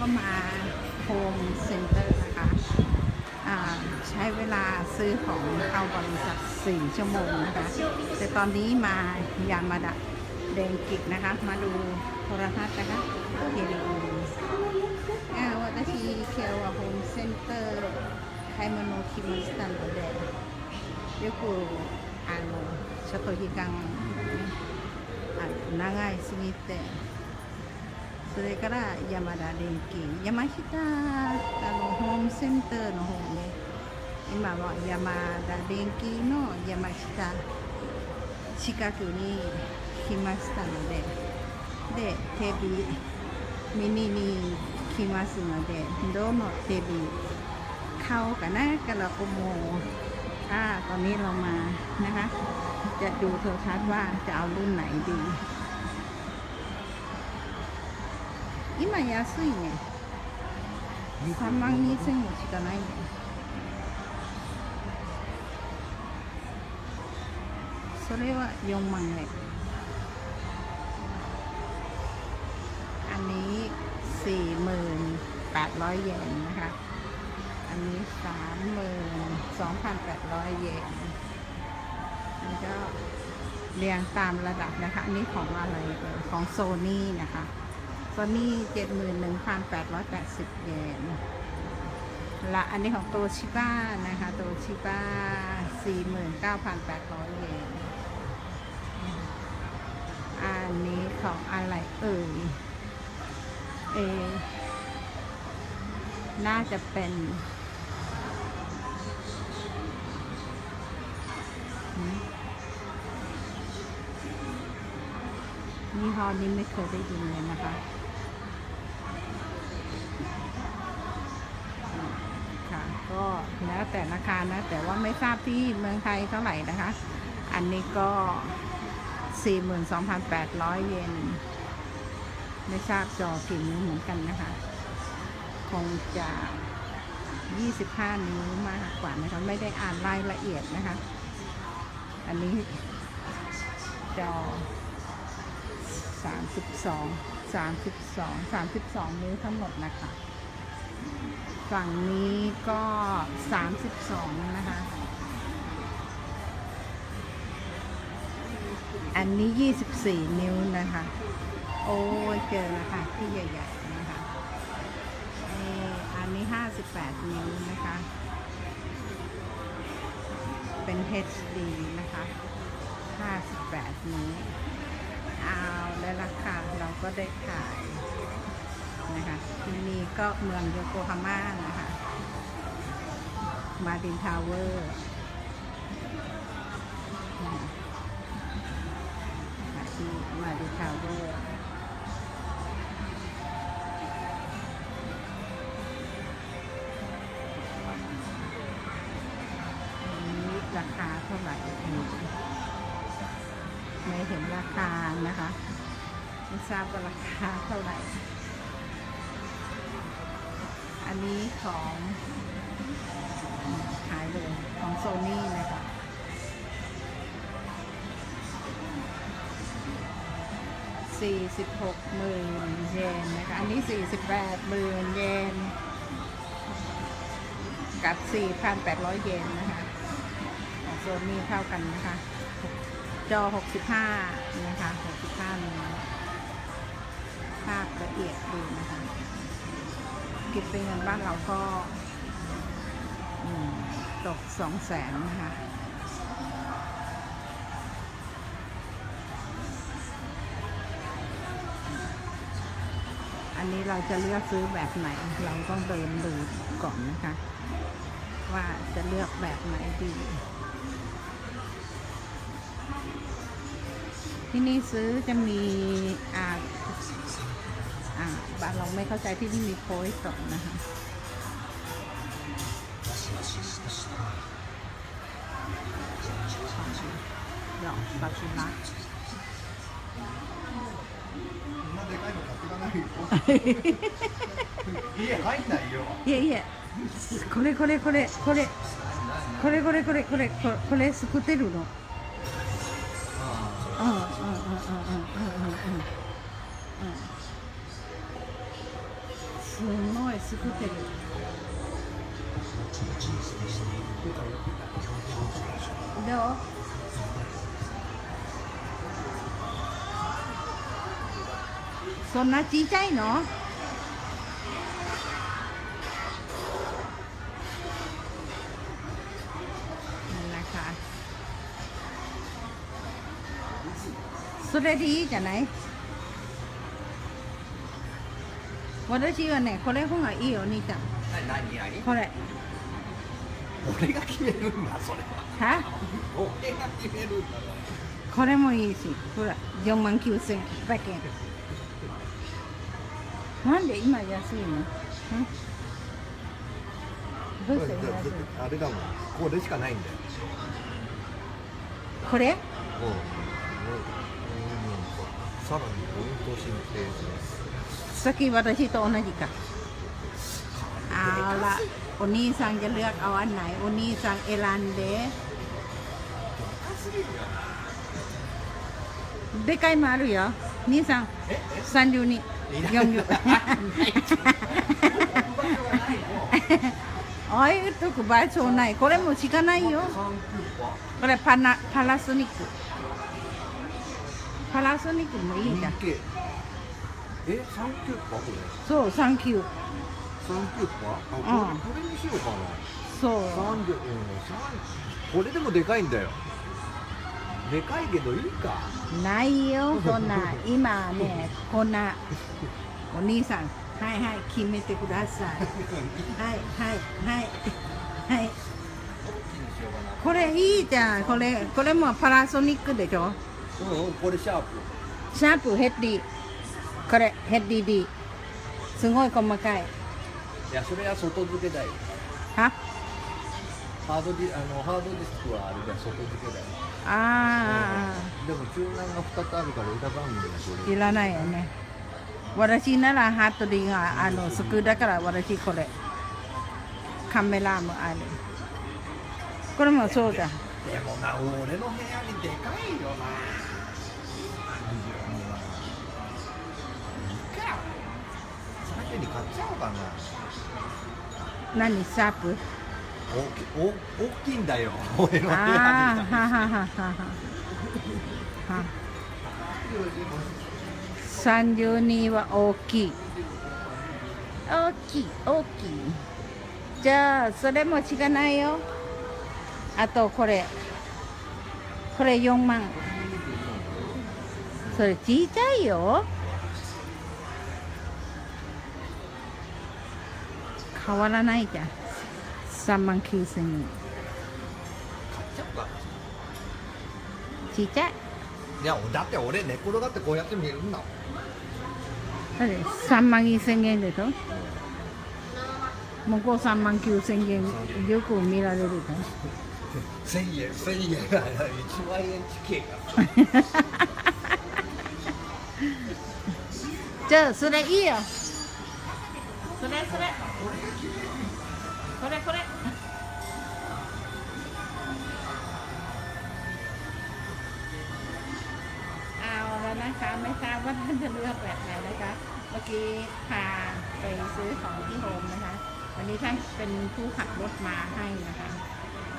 ก็มาโฮมเซ็นเตอร์นะคะอ่าใช้เวลาซื้อของเข้าบริษัท 4 ชั่วโมงนะคะ แต่ตอนนี้มายามาดะเดงกิกนะคะ มาดูโทรทัศน์นะคะเทเลโออ่า私今日はホームセンター買い物来ましたのでよくあのちょっと時間あ長いすぎて それから山田電機山下あのホームセンターの方ね今は山田電機の山下近くに来ましたのででテレビ見に来ますのでどのテレビเข้ากันนะกันเราก็โมอ่าตอนนี้เรามานะคะ จะดูโทรทัศน์ว่าจะเอารุ่นไหนดี 今安いね3万2000円しかないねそれは4万円อันนี้ 4,800 เยนนะคะ อันนี้ 32,800 เยนอันนี้ก็เรียงตามระดับนะคะ อันนี้ของอะไรเอ่ยของโซนี่นะคะ ตัวนี้เจ็ดหมื่นหนึ่งพันแปดร้อยแปดสิบเยนละอันนี้ของโตชิบ้านะคะโตชิบ้าสี่หมื่นเก้าพันแปดร้อยเยนอันนี้ของอะไรเอ่ยเอน่าจะเป็นนี่ห้อนี้ไม่เคยได้ยินเลยนะคะ แล้วแต่ราคานะ แต่ว่าไม่ทราบที่เมืองไทยเท่าไหร่นะคะ อันนี้ก็ 42,800 เยน ไม่ทราบจอกี่นิ้วเหมือนกันนะคะ คงจะ 25 นิ้วมากกว่านะคะ ไม่ได้อ่านรายละเอียดนะคะ อันนี้จอ 32 32 32 นิ้วทั้งหมดนะคะ ฝั่งนี้ก็ 32 นะคะ อันนี้ 24 นิ้วนะคะ โอ้ยเจอแล้วค่ะที่ใหญ่ๆนะคะนี่อันนี้ 58 นิ้วนะคะ เป็น HD นะคะ 58 นิ้ว เอาและราคาเราก็ได้ขาย นะคะที่นี่ก็เมืองโยโกฮาม่านะคะมาดินทาวเวอร์ที่มาดินทาวเวอร์อันนี้ราคาเท่าไหร่ไม่เห็นราคานะคะไม่ทราบว่าราคาเท่าไหร่ อันนี้ของขายเลยของโซนี่นะคะ46หกมื่นเยนนะคะ อันนี้48หมื่นเยน กับ4,800เยนนะคะ ของโซนี่เท่ากันนะคะ จอ65นะคะ65นิ้วภาพละเอียดดีนะคะ คิดเป็นเงินบ้านเราก็อืมตก2แสนนะคะอันนี้เราจะเลือกซื้อแบบไหน เราต้องเดินดูก่อนนะคะ ว่าจะเลือกแบบไหนดี ที่นี่ซื้อจะมีอ่าอ่า บ้านเราไม่เข้าใจที่นี่มีโพยสดนะคะดอกบาซิลัก こんなでかいの買っていかないよ家入んないよいえいえこれこれこれこれこれこれこれこれこれこれ作ってるのうんうんうんうんうんうんうんうん すんごいすくってる。どうそんな小さいの？なんかそれでいいじゃない？私はね、これ方がいいよ、お兄ちゃん。何何これ。俺が決めるんだそれは。は？俺が決めるんだ。これもいいし、ほら、4万9800円。なんで今安いの？ん。どうして今安いあれだもん。これしかないんだよ。これ？うん。うん。さらにポイント申請します さっき私と同じか。เอาละお兄さんจะเลือกเอาอันไหนお兄さん選んででかいもあるよ兄さん32 40ああいう特売そうないこれもしかないよこれパナパナソニックパナソニックもいいじゃん えサンキューかこれ？そうサンキュー。サンキューかあうん。これこれにしようかな。そう。三十うん三これでもでかいんだよ。でかいけどいいか。ないよ こんな。今ねこんな。お兄さんはいはい決めてください。はいはいはいはい。これいいじゃん。これこれもパナソニックでしょ？うんうんこれシャープ。シャープヘッディこれヘッディ D すごい細かいいやそれは外付けだよはハードディあのハードディスクはあれだよ外付けだよあでも中南が2つあるから歌番組がこれあいらないよね私ならハートディがあの好きだから私これカメラもあるこれもそうだでもな俺の部屋にでかいよな 最初に買っちゃおうかな。何？シャープ？大きお大きいんだよ。俺の部屋にああはははははは32は大きい。大きい大きい。じゃあそれもしかないよ。あとこれ。これ4万。それ小さいよ変わらないじゃん。3万9000円。買っちっちゃい。いやだって俺寝転がってこうやって見るんだ。もんだって3万1000円でしょ？向こう3万9000円。よく見られるじゃん。1000円1000円。1万円近いか。ら じゃあそれいいよそれそれこれこれเอาแล้วนะคะไม่ทราบว่าท่านจะเลือกแบบไหนนะคะ เมื่อกี้พาไปซื้อของที่โฮมนะคะ วันนี้ท่านเป็นผู้ขับรถมาให้นะคะ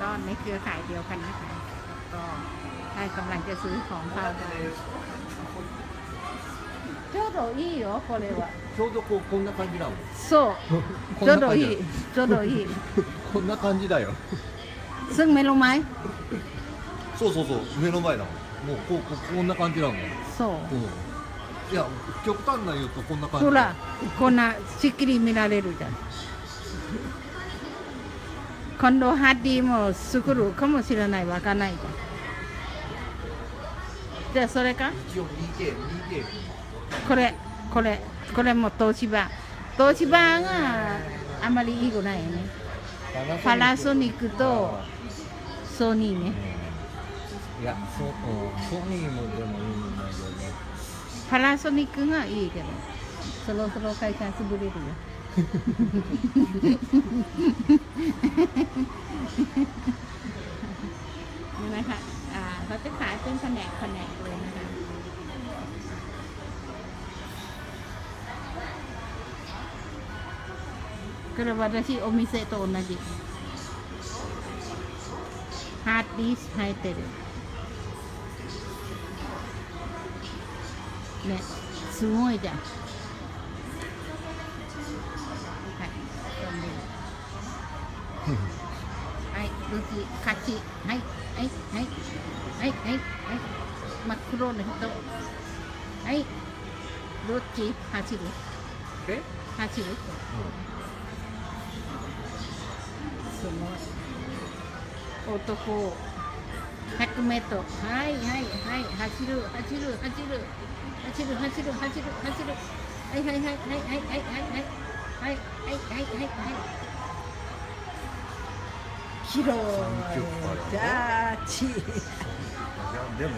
ก็ในเครือข่ายเดียวกันนะคะ ก็ท่านกำลังจะซื้อของเข้าไป ちょうどいいよこれは。ちょうどこうこんな感じなの？そう。ちょうどいい。ちょうどいい。こんな感じだよ。すぐ目の前。そうそうそう目の前だもん。もうこうここんな感じなのそう、うん、いや極端な言うとこんな感じほらこんなしっきり見られるじゃん。今度ハッディも作るかもしれない。わかんないじゃん。じゃあそれか？一応 2K2K これこれこれも東芝東芝があまりいいくないよねパナソニックとソニーねいやそ,、うん、ソニーもでもいいんだけどパナソニックがいいけどそろそろ会社潰れるよนี่นะคะอ่าเขาจะขายเป็นแผนกแผนกเลยนะคะ これ私お店と同じハートリース生えてるねすごいじゃんはい飛んでるはいどっち勝ちはいはいはいはいはいはい真っ黒の人はいどっち走るえ走るす ごい男。100メートル。はいはいはい。走る走る走る走る走る走る走る。はいはいはいはい。はいはいはいはいはい。はいはいはい広い。三極化やろジャーチ